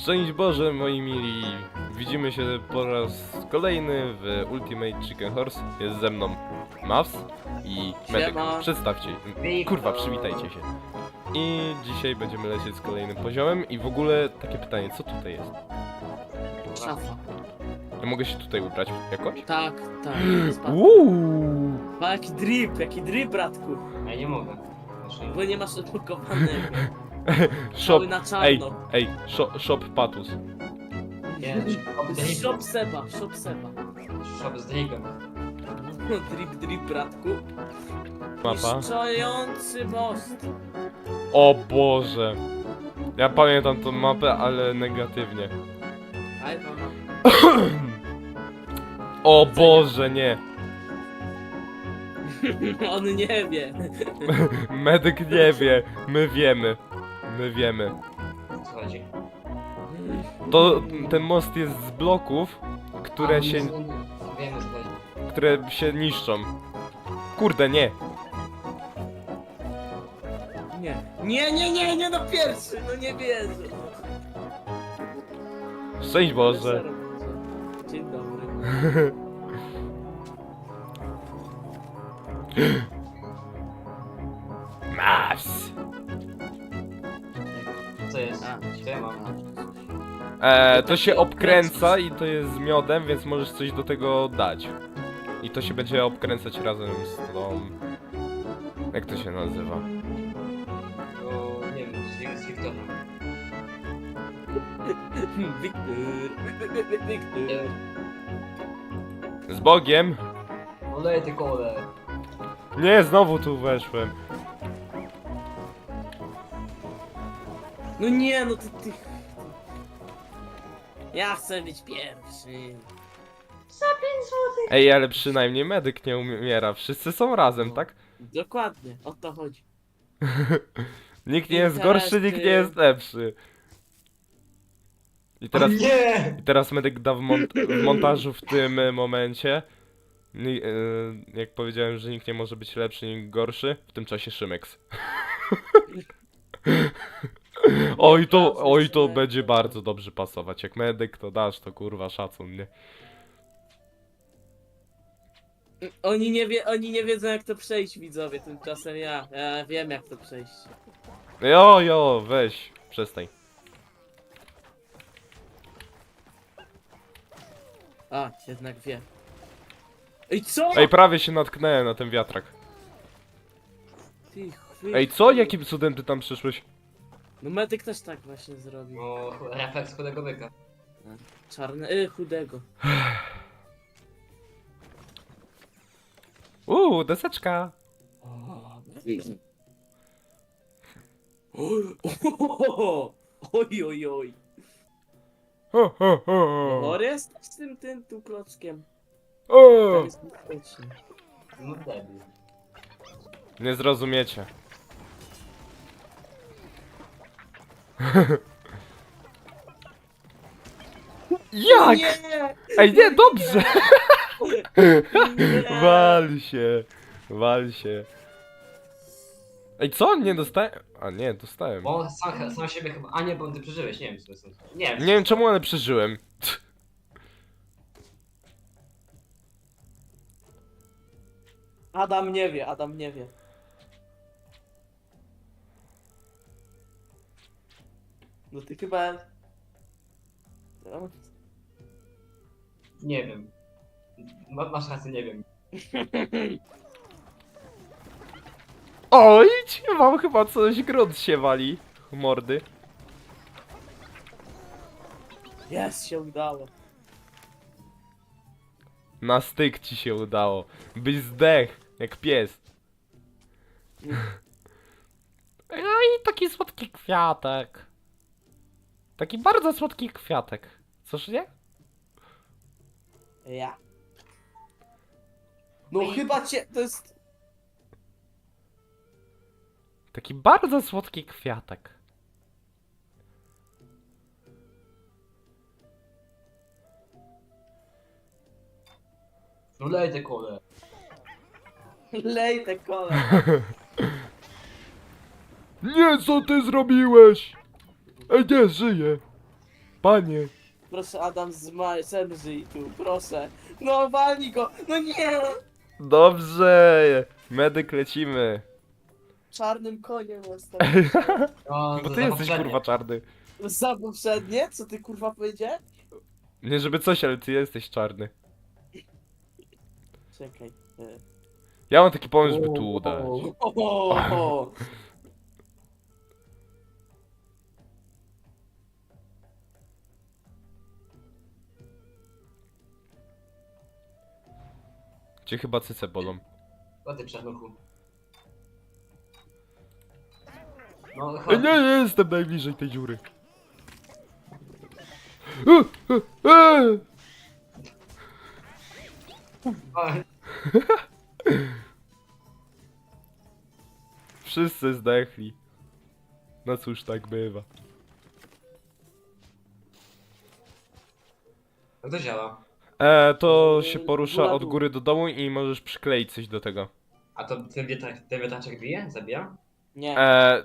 Szczęść Boże, moi mili. Widzimy się po raz kolejny w Ultimate Chicken Horse. Jest ze mną Mavs i. Siema. Przedstawcie. Kurwa, przywitajcie się. I dzisiaj będziemy lecieć z kolejnym poziomem i w ogóle takie pytanie, co tutaj jest? Szafa. Ja mogę się tutaj ubrać jakoś? Tak, tak. spadł. Uuu! Pa, jaki drip, jaki drip, bratku. Ja nie mogę. Znaczy, Bo nie masz odblokowanego. Shop, na ej, czarno. ej, shop, shop Patus. nie, shop z dripem. Shop Seba, shop Seba. Shop z dripem. Drip, drip, bratku. Mapa. Niszczący most. O Boże! Ja pamiętam tą mapę, ale negatywnie. Aj, mama. O Boże, nie! On nie wie. Medyk nie wie, my wiemy. My wiemy. Co chodzi? To ten most jest z bloków, które A, się. Wiem już chodzi. które się niszczą. Kurde, nie. Nie. Nie, nie, nie, nie no pierwszy, no nie wierzę. Szczęść Boże. Dzień dobry. Mas. Co jest? Siema. E, to się obkręca i to jest z miodem, więc możesz coś do tego dać. I to się będzie obkręcać razem z tą... Jak to się nazywa? Bo nie wiem, z jego Swiftonem. Wiktor. Wiktor. Z Bogiem? Olej ty kole. Nie, znowu tu weszłem. No nie, no to ty... Ja chcę być pierwszy. Ej, ale przynajmniej medyk nie umiera. Wszyscy są razem, tak? Dokładnie, o to chodzi. Nikt nie jest gorszy, nikt nie jest lepszy. I teraz, nie! i teraz medyk da w, mont w montażu w tym e, momencie. ni- e, Jak powiedziałem, że nikt nie może być lepszy, nikt gorszy, w tym czasie Szymex. Oj to, oj to będzie bardzo dobrze pasować. Jak medyk to dasz, to kurwa szacun, nie? Oni nie, wie, oni nie wiedzą jak to przejść widzowie, tymczasem ja, ja wiem jak to przejść. Jo, jo, weź, przestań. A, jednak wie. Ej co? Ej, prawie się natknąłem na ten wiatrak. Ty, chwy... Ej, co? Jakim cudem ty tam przyszłeś? No medyk też tak właśnie zrobił. O, refleks chudego byka. Czarny, y, chudego. Uuu, deseczka. Oj, oj, oj. Ho, ho, ho. Chory jesteś z tym, tym tu klockiem. O, Tak jest bezpiecznie. No debil. nie zrozumiecie. Jak? Nie! Ej, nie, dobrze! Nie! Wal się, wal się. Ej, co? Nie dostałem? A nie, dostałem. Bo sam, sam siebie chyba. A nie, bo ty przeżyłeś, nie wiem co to jest. Nie wiem. Nie wiem czemu, ale przeżyłem. Adam nie wie, Adam nie wie. No ty chyba... No, Nie wiem. Ma, masz rację, nie wiem. Oj, wam chyba coś grunt się wali. Mordy. Jest, się udało. Na styk ci się udało. Byś zdech, jak pies. No i taki słodki kwiatek. Taki bardzo słodki kwiatek. Coż nie? Ja. No chyba cię, to jest... Taki bardzo słodki kwiatek. Olej ty kole. Lej te kole. Nie, co ty zrobiłeś? Ej, nie, żyję. Panie. Proszę Adam z Ma- zemrzyj tu, proszę. No walnij go, no nie! Dobrze. Medyk lecimy. Czarnym koniem jestem. No, Bo ty jesteś kurwa czarny. Za poprzednie? Co ty kurwa powiedziałeś? Nie żeby coś, ale ty jesteś czarny. Czekaj. e. Ja mam taki pomysł, żeby tu udać. O, o, o. Cię chyba cyce bolą. Ty czarnuchu. No, chodź. nie, nie jestem najbliżej tej dziury. E, e, e. O, Wszyscy zdechli. No cóż, tak bywa. Jak to działa? E, to się porusza góra, od dół. góry do dołu i możesz przykleić coś do tego. A to ten, wietrak, ten wiatraczek bije? Zabija? Nie, E,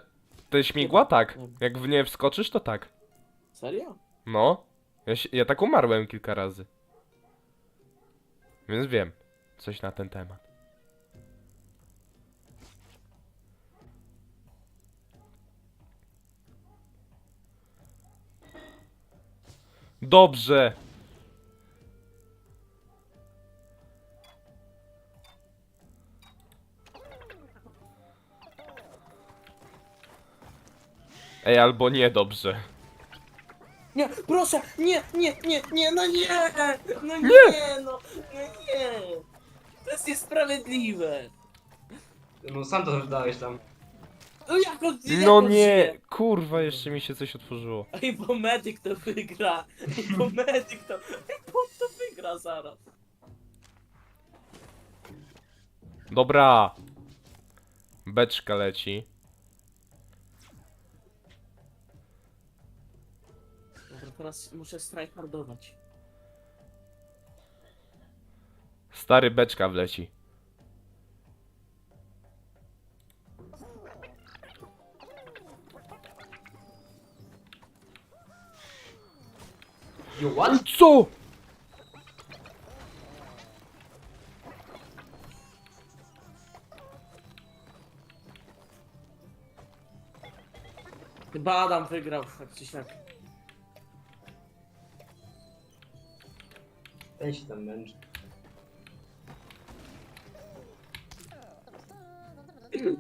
te śmigła tak. Jak w nie wskoczysz, to tak. serio? No. Ja, się, ja tak umarłem kilka razy. Więc wiem coś na ten temat. Dobrze. Ej, albo nie dobrze. Nie, proszę, nie, nie, nie, nie, no nie, no nie, no, no nie. To jest niesprawiedliwe. No sam to dałeś tam. No jak on, jak No on nie, żyje? kurwa, jeszcze mi się coś otworzyło. Ej, bo medyk to wygra. Ej, bo medyk to, ej, bo on to wygra zaraz. Dobra. Beczka leci. Teraz muszę strajhardować. Stary beczka wleci. You what? Co? Chyba Adam wygrał, tak czy siak. Ten się tam męczy.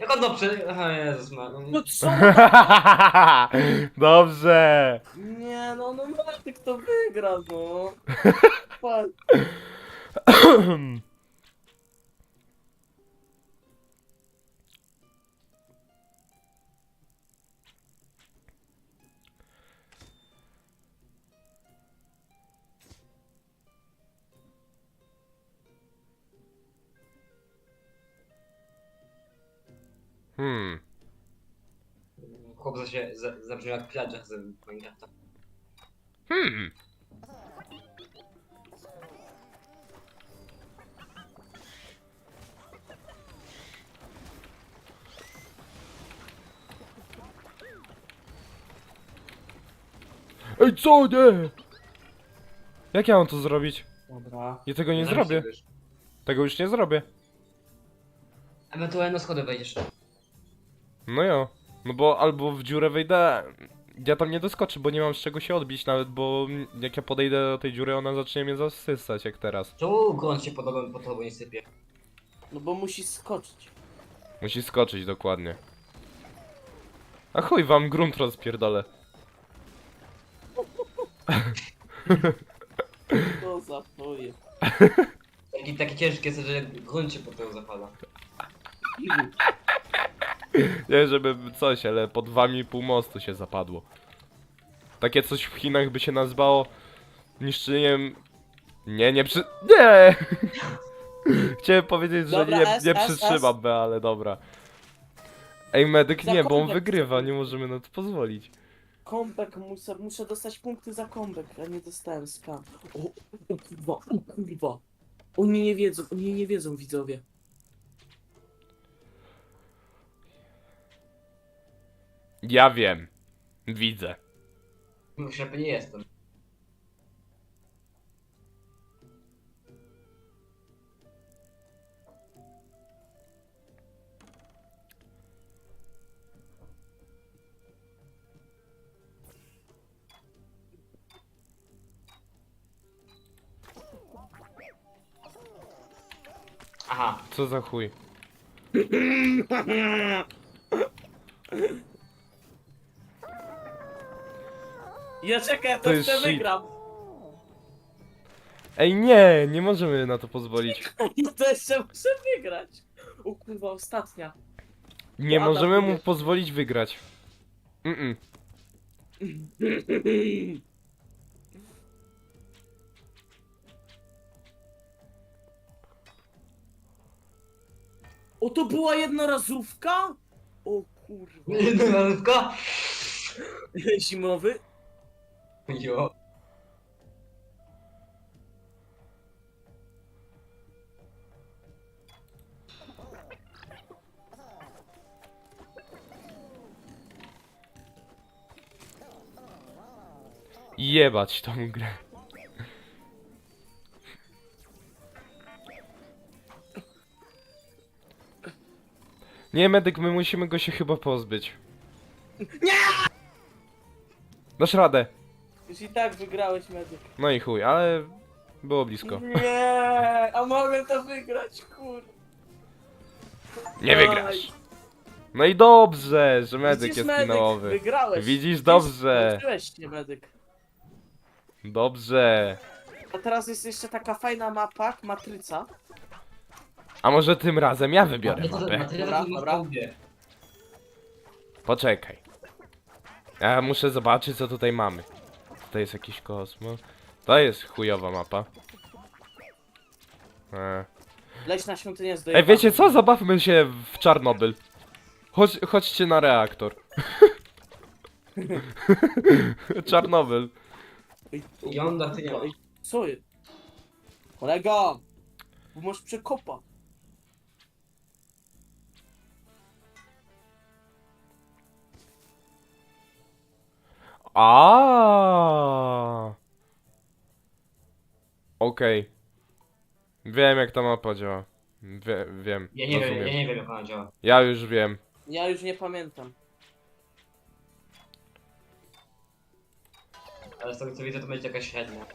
Jak on to prze... Aha, Jezus ma... No No, co? Dobrze. Nie, no, no medyk to wygra, no. Patrz. Hmm. Chłop za się za- zabrzmiał jak pillager z Minecrafta. Hmm. Ej, co nie? Jak ja mam to zrobić? Dobra. Ja tego nie Zaraz zrobię. wiesz. Tego już nie zrobię. Ewentualnie na schody wejdziesz. No jo. No bo albo w dziurę wejdę. Ja tam nie doskoczę, bo nie mam z czego się odbić nawet, bo jak ja podejdę do tej dziury, ona zacznie mnie zasysać jak teraz. Czemu grunt się pod tobą, pod tobą nie sypie? No bo musi skoczyć. Musi skoczyć dokładnie. A chuj wam grunt rozpierdolę. To za poje. Taki, taki ciężki jest, że grunt się pod tobą zapada. Nie, żeby coś, ale pod wami pół mostu się zapadło. Takie coś w Chinach by się nazywało niszczeniem... Nie, nie przy... Nie! Chciałem powiedzieć, że Dobra, nie, S, nie S, przytrzymam, B, ale dobra. Ej, medyk nie, bo on wygrywa, nie możemy na to pozwolić. Kombek, muszę, muszę dostać punkty za kombek, a nie dostałem skam. O, o kurwa, o kurwa. Oni nie wiedzą, oni nie wiedzą widzowie. Ja wiem. Widzę. Ślepy nie jestem. Aha, Co za chuj? Ja czekaj, ja To to jest jeszcze shit. wygram. Ej, nie, nie możemy na to pozwolić. Ja to jeszcze muszę wygrać. O kurwa, ostatnia. Nie Adam możemy mu pozwolić wygrać. Mm-mm. O, to była jednorazówka? O kurwa. Jednorazówka? Zimowy? Jo. Jebać tą grę. Nie, medyk, my musimy go się chyba pozbyć. Nie! Dasz radę. Już i tak wygrałeś medyk. No i chuj, ale było blisko. Nie, a mogę to wygrać, kurwa. Nie wygrasz. No i dobrze, że medyk Widzisz, jest medyk, finałowy. Wygrałeś. Widzisz, dobrze. Skończyłeś się, medyk. Dobrze. A teraz jest jeszcze taka fajna mapa, matryca. A może tym razem ja wybiorę mapę? Dobra, nie dobra. Poczekaj. Ja muszę zobaczyć co tutaj mamy. Tutaj jest jakiś kosmos. To jest chujowa mapa. E. Leśna świątynia jest Ej, wiecie co? Zabawmy się w Czarnobyl. Chodź, chodźcie na reaktor. Czarnobyl. Jąda, ty nie masz. Co jest? Kolega! Bo masz przekopa. A. Okej. Wiem jak ta mapa działa. Wie, wiem. Ja nie wiem, rozumiem. ja nie wiem jak ona działa. Ja już wiem. Ja już nie pamiętam. Ale z tego co widzę to będzie jakaś średnia.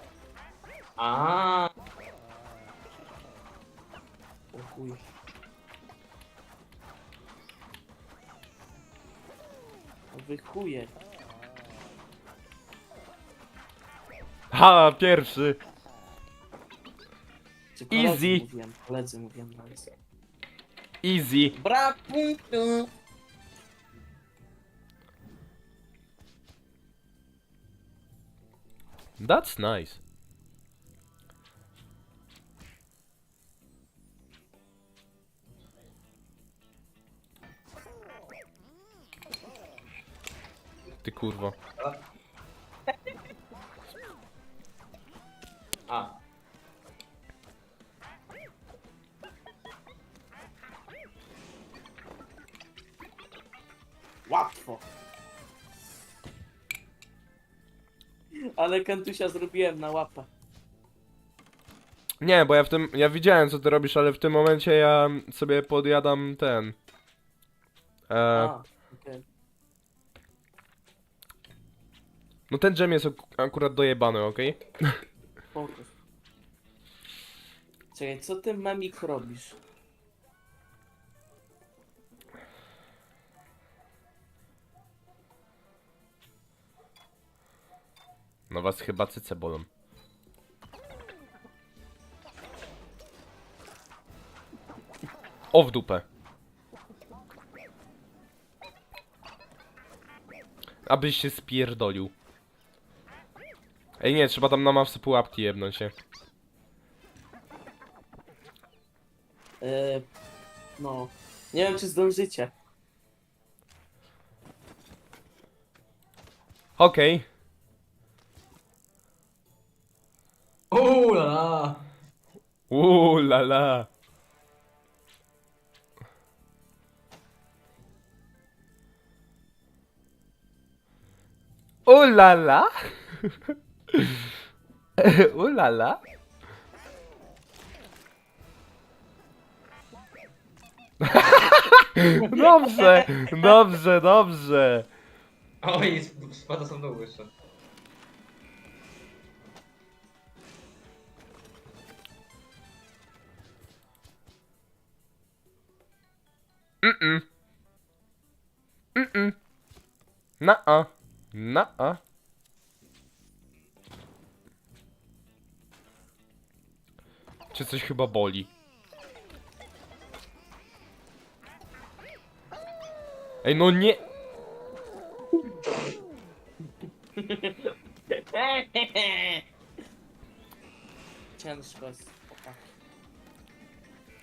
A, O chuj. Wy chuje. Ha, pierwszy. Czy koledzy Easy. Mówiłem, koledzy mówiłem na nas. Easy. Brak punktu. That's nice. Ty kurwo. A. Łatwo. Ale kantusia zrobiłem na łapę. Nie, bo ja w tym. Ja widziałem co ty robisz, ale w tym momencie ja sobie podjadam ten. E, A, okej. no ten dżem jest ak- akurat dojebany, okej? Spoko. Czekaj, co ty memik robisz? No was chyba cyce bolą. O w dupę. Abyś się spierdolił. Ej nie, trzeba tam na mawce pułapki jebnąć się. Yy, no. Nie wiem, czy zdążycie. Okej. Uuu, la, la. Uuu la la. Ulala! Ulala! Dobrze, dobrze, dobrze. Oj, sp- spada są dół jeszcze. Mm-mm. Mm-mm. Na-a. Na-a. Czy coś chyba boli? Ej, no nie... Ciężko jest.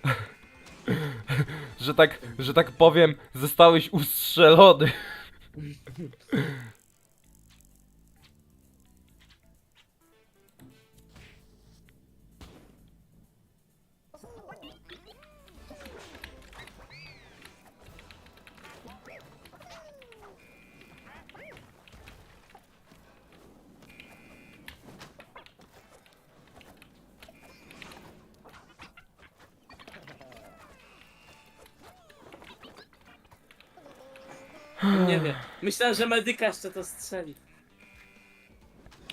Że tak, że tak powiem, zostałeś ustrzelony. Myślałem, że medyka jeszcze to strzeli.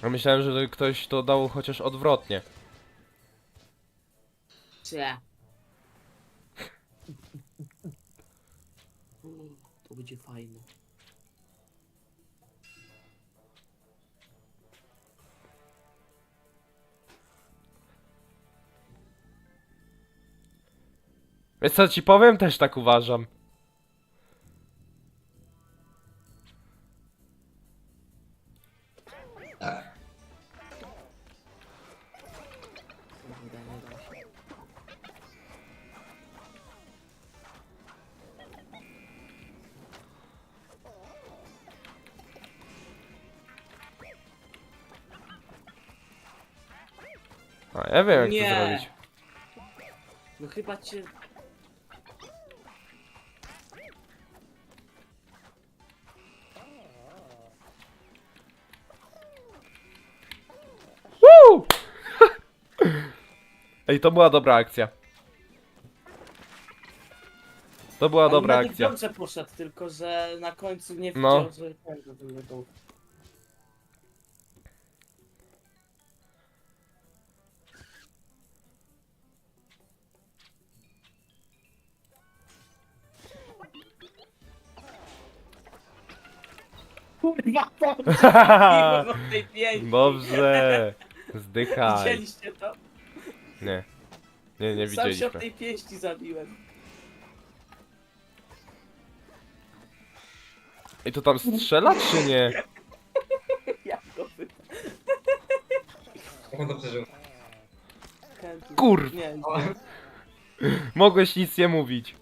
A myślałem, że ktoś to dał chociaż odwrotnie. Cie. To będzie fajne. Wiesz co ci powiem? Też tak uważam. Wiem jak Nie. to zrobić. No chyba cię... Woo! Ej, to była dobra akcja. To była dobra akcja. dobrze poszedł, tylko że na końcu nie No. widział, że ten do tego. Kurwa, po tej pięści. Dobrze. Zdychaj. Widzieliście to? Nie. Nie, nie Sam się od widzieliśmy. tej pięści zabiłem. I to tam strzela czy nie? Jak go on to przeżył? chętnie- Kur- Nie, Mogłeś nic nie mówić.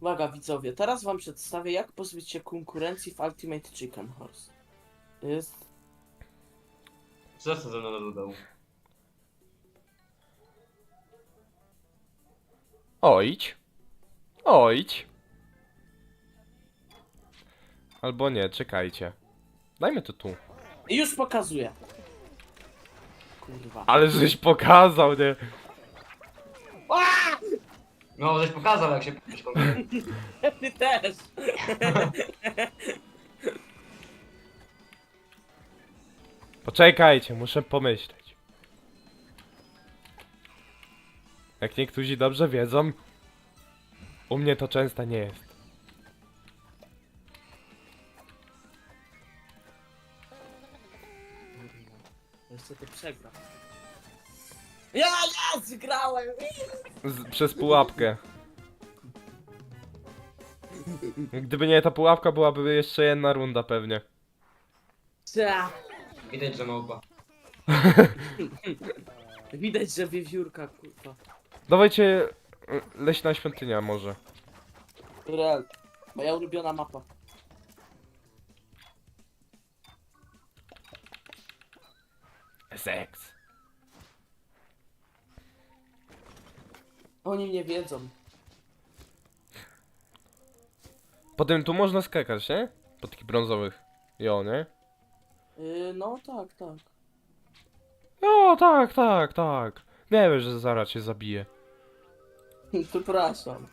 Uwaga widzowie, teraz wam przedstawię jak pozbyć się konkurencji w Ultimate Chicken Horse. Jest... co to ze mną do dołu? Ojdź. Ojdź. Albo nie, czekajcie. Dajmy to tu. I już pokazuję. Kurwa. Ale żeś pokazał, nie? No, żeś pokazał jak się pójść konkretnie. Ty też! Poczekajcie, muszę pomyśleć. Jak niektórzy dobrze wiedzą, u mnie to często nie jest. Jeszcze to przegram. Ja, ja, zgrałem! Z, przez pułapkę. Gdyby nie ta pułapka, byłaby jeszcze jedna runda pewnie. Cia. Widać, że małpa. Widać, że wiewiórka, kurwa. Dawajcie y, leśna świątynia może. Real. Moja ulubiona mapa. Seks. Oni nie wiedzą. Potem tu można skakać, nie? Po takich brązowych. Jo, nie? Yy, no tak, tak. Jo, tak, tak, tak. Nie wiesz, że zaraz cię zabije. Przepraszam.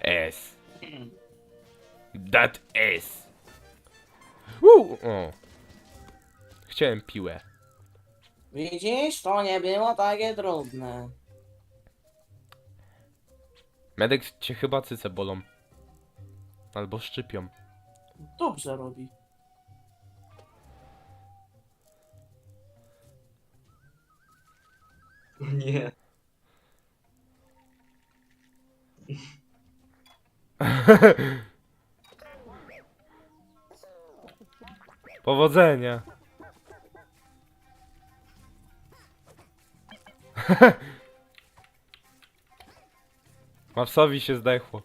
S. That S. Uuu, o. Chciałem piłę. Widzisz, to nie było takie trudne. Medek cię chyba cyce bolą. Albo szczypią. Dobrze robi. Nie. Powodzenia. Mapsowi się zdechło.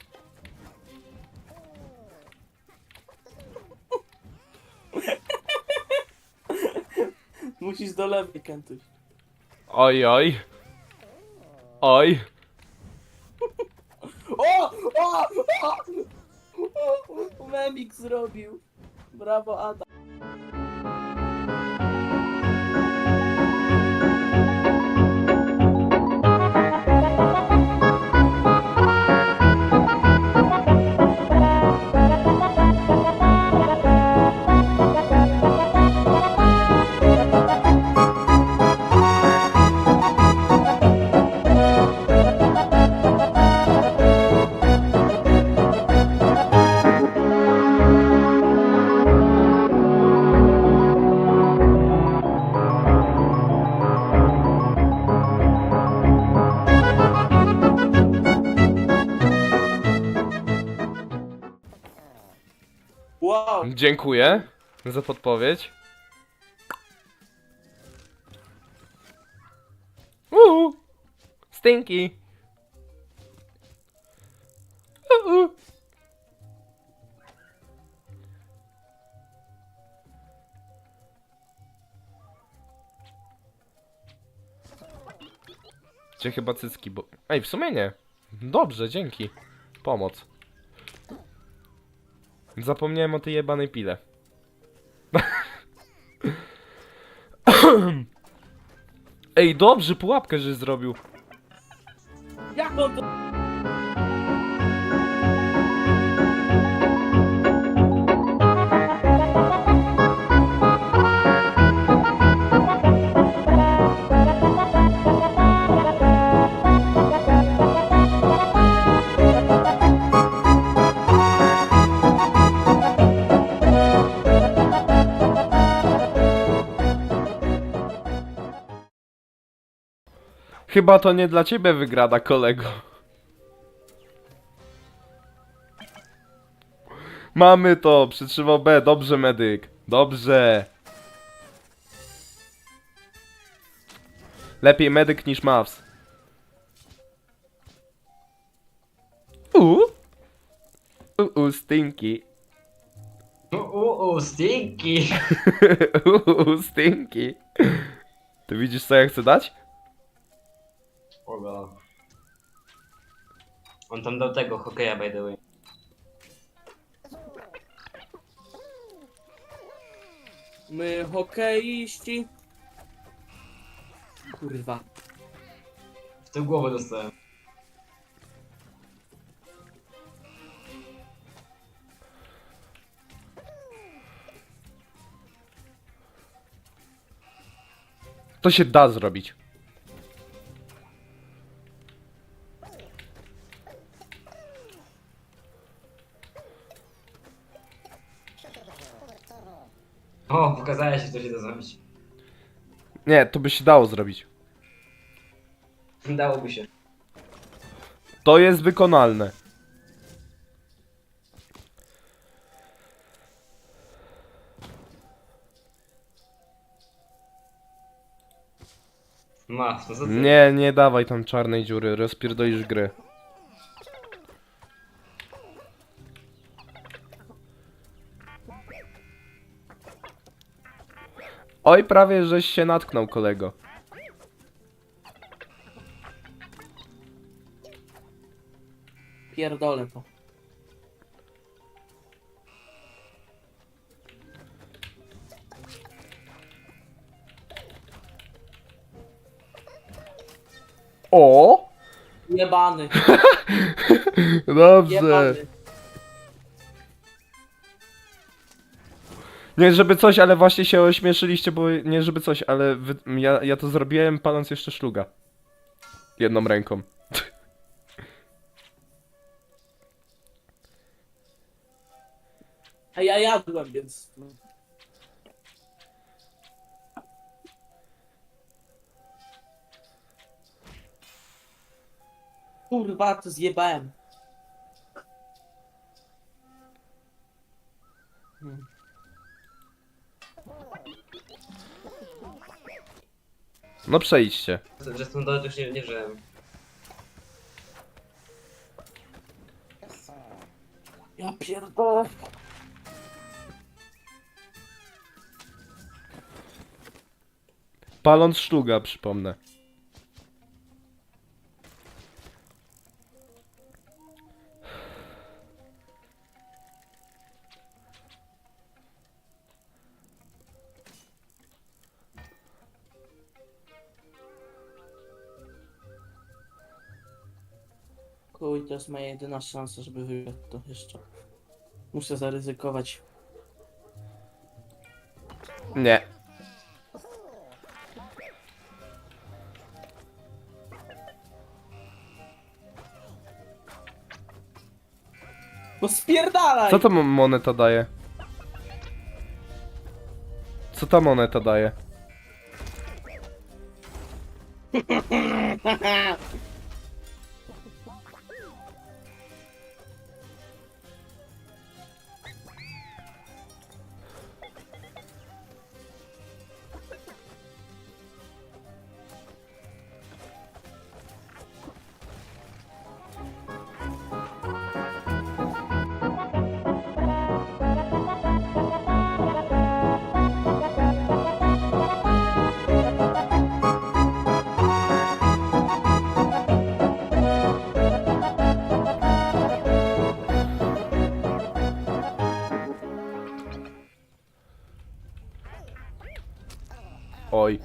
Musisz do lewej, Kentuś. Oj, oj. Oj. O! O! O! o! Memik zrobił. Brawo, Adam. Wow! Dziękuję za podpowiedź. Uuu. Stinky. Uuu. Gdzie chyba cycki, bo... Ej, w sumie nie. Dobrze, dzięki. Pomoc. Zapomniałem o tej jebanej pile. Ej, dobrze, pułapkę, że zrobił. Jak on to... Chyba to nie dla ciebie wygrada, kolego. Mamy to, przytrzymał B, dobrze medyk, dobrze. Lepiej medyk niż Mavs. Uuu. Uuu, stinky. Uuu, stinky. Uuu, stinky. Ty widzisz co ja chcę dać? Oga. On tam dał tego hokeja, by the way. My hokeiści. Kurwa. W tę głowę dostałem. To się da zrobić. Nie, to by się dało zrobić. Dałoby się. To jest wykonalne. Masz, no co ty? Nie, nie dawaj tam czarnej dziury, rozpierdolisz gry. Oj, prawie żeś się natknął, kolego. Pierdolę to. O! Jebany, Dobrze. jebany. Nie, żeby coś, ale właśnie się ośmieszyliście, bo nie żeby coś, ale wy, ja, ja to zrobiłem paląc jeszcze szluga. Jedną ręką. A ja jadłem, więc... Kurwa, to zjebałem. No przejdźcie. Że stąd daleko już nie, nie wziąłem. Ja pierdolę. Paląc szluga, przypomnę. Jest moja jedyna szansa, żeby wygrać to jeszcze. Muszę zaryzykować. Nie. No spierdalaj! Co ta mo- moneta daje? Co ta moneta daje? Oj.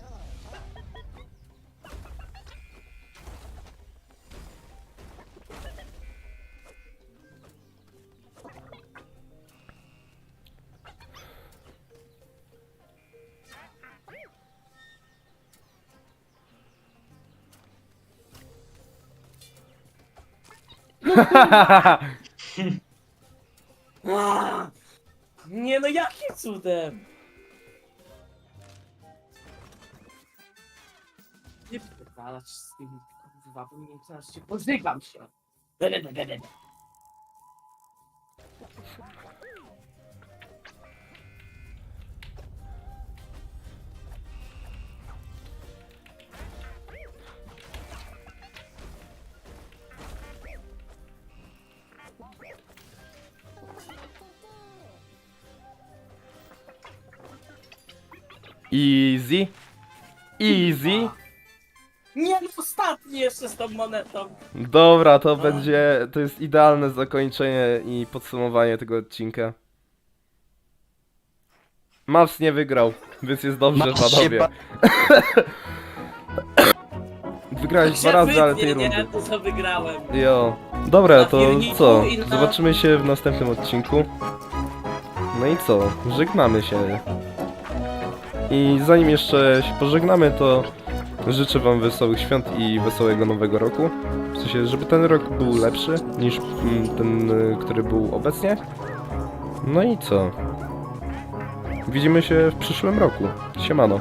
Nie no, jakim cudem? Nie pierdalać z tym, kurwa, bo nie zaraz się pożygam się. Bebe, bebe, bebe. Easy. Easy. No, ostatni jeszcze z tą monetą. Dobra, to będzie. To jest idealne zakończenie i podsumowanie tego odcinka. Maps nie wygrał, więc jest dobrze, Masz się panowie. Wygrałeś dwa razy, ale tej rundy. nie, to co wygrałem. Jo. Dobra, to co? i na- Zobaczymy się w następnym odcinku. No i co? Żegnamy się. I zanim jeszcze się pożegnamy, to życzę wam wesołych świąt i wesołego nowego roku. W sensie, żeby ten rok był lepszy niż mm, ten, y, który był obecnie. No i co? Widzimy się w przyszłym roku. Siemano.